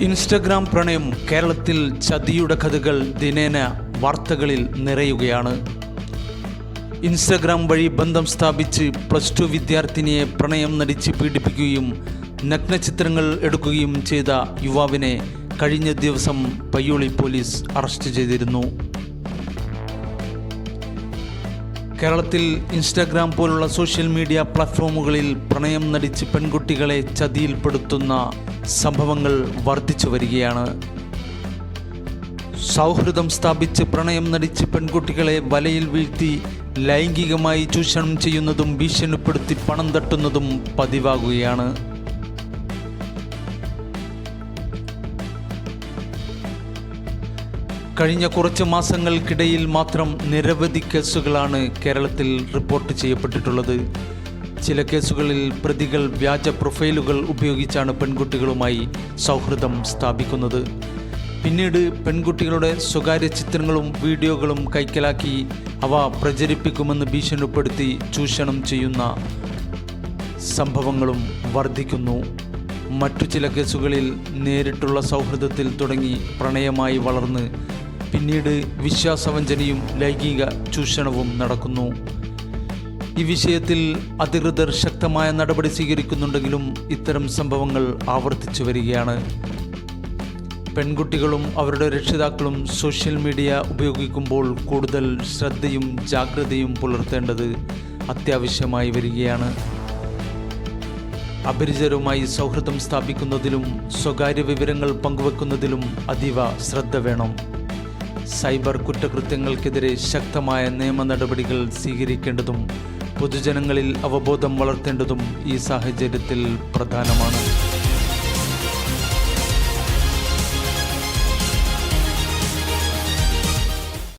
Instagram പ്രണയം കേരളത്തിൽ ചതിയുടെ കഥകൾ ദിനേന വാർത്തകളിൽ നിറയുകയാണ്. ഇൻസ്റ്റഗ്രാം വഴി ബന്ധം സ്ഥാപിച്ച് പ്ലസ് ടു വിദ്യാർത്ഥിനിയെ പ്രണയം നടിച്ച് പീഡിപ്പിക്കുകയും നഗ്നചിത്രങ്ങൾ എടുക്കുകയും ചെയ്ത യുവാവിനെ കഴിഞ്ഞ ദിവസം പയ്യോളി പോലീസ് അറസ്റ്റ് ചെയ്തിരുന്നു. കേരളത്തിൽ ഇൻസ്റ്റാഗ്രാം പോലുള്ള സോഷ്യൽ മീഡിയ പ്ലാറ്റ്ഫോമുകളിൽ പ്രണയം നടിച്ച് പെൺകുട്ടികളെ ചതിയിൽപ്പെടുത്തുന്ന സംഭവങ്ങൾ വർദ്ധിച്ചു വരികയാണ്. സൗഹൃദം സ്ഥാപിച്ച് പ്രണയം നടിച്ച് പെൺകുട്ടികളെ വലയിൽ വീഴ്ത്തി ലൈംഗികമായി ചൂഷണം ചെയ്യുന്നതും ഭീഷണിപ്പെടുത്തി പണം തട്ടുന്നതും പതിവാകുകയാണ്. കഴിഞ്ഞ കുറച്ച് മാസങ്ങൾക്കിടയിൽ മാത്രം നിരവധി കേസുകളാണ് കേരളത്തിൽ റിപ്പോർട്ട് ചെയ്യപ്പെട്ടിട്ടുള്ളത്. ചില കേസുകളിൽ പ്രതികൾ വ്യാജ പ്രൊഫൈലുകൾ ഉപയോഗിച്ചാണ് പെൺകുട്ടികളുമായി സൗഹൃദം സ്ഥാപിക്കുന്നത്. പിന്നീട് പെൺകുട്ടികളുടെ സ്വകാര്യ ചിത്രങ്ങളും വീഡിയോകളും കൈക്കലാക്കി അവ പ്രചരിപ്പിക്കുമെന്ന് ഭീഷണിപ്പെടുത്തി ചൂഷണം ചെയ്യുന്ന സംഭവങ്ങളും വർദ്ധിക്കുന്നു. മറ്റു ചില കേസുകളിൽ നേരിട്ടുള്ള സൗഹൃദത്തിൽ തുടങ്ങി പ്രണയമായി വളർന്ന് പിന്നീട് വിശ്വാസവഞ്ചനയും ലൈംഗിക ചൂഷണവും നടക്കുന്നു. ഈ വിഷയത്തിൽ അധികൃതർ ശക്തമായ നടപടി സ്വീകരിക്കുന്നുണ്ടെങ്കിലും ഇത്തരം സംഭവങ്ങൾ ആവർത്തിച്ചു വരികയാണ്. പെൺകുട്ടികളും അവരുടെ രക്ഷിതാക്കളും സോഷ്യൽ മീഡിയ ഉപയോഗിക്കുമ്പോൾ കൂടുതൽ ശ്രദ്ധയും ജാഗ്രതയും പുലർത്തേണ്ടത് അത്യാവശ്യമായി വരികയാണ്. അപരിചിതരുമായി സൗഹൃദം സ്ഥാപിക്കുന്നതിലും സ്വകാര്യ വിവരങ്ങൾ പങ്കുവെക്കുന്നതിലും അതീവ ശ്രദ്ധ വേണം. സൈബർ കുറ്റകൃത്യങ്ങൾക്കെതിരെ ശക്തമായ നിയമ നടപടികൾ സ്വീകരിക്കേണ്ടതും പൊതുജനങ്ങളിൽ അവബോധം വളർത്തേണ്ടതും ഈ സാഹചര്യത്തിൽ പ്രധാനമാണ്.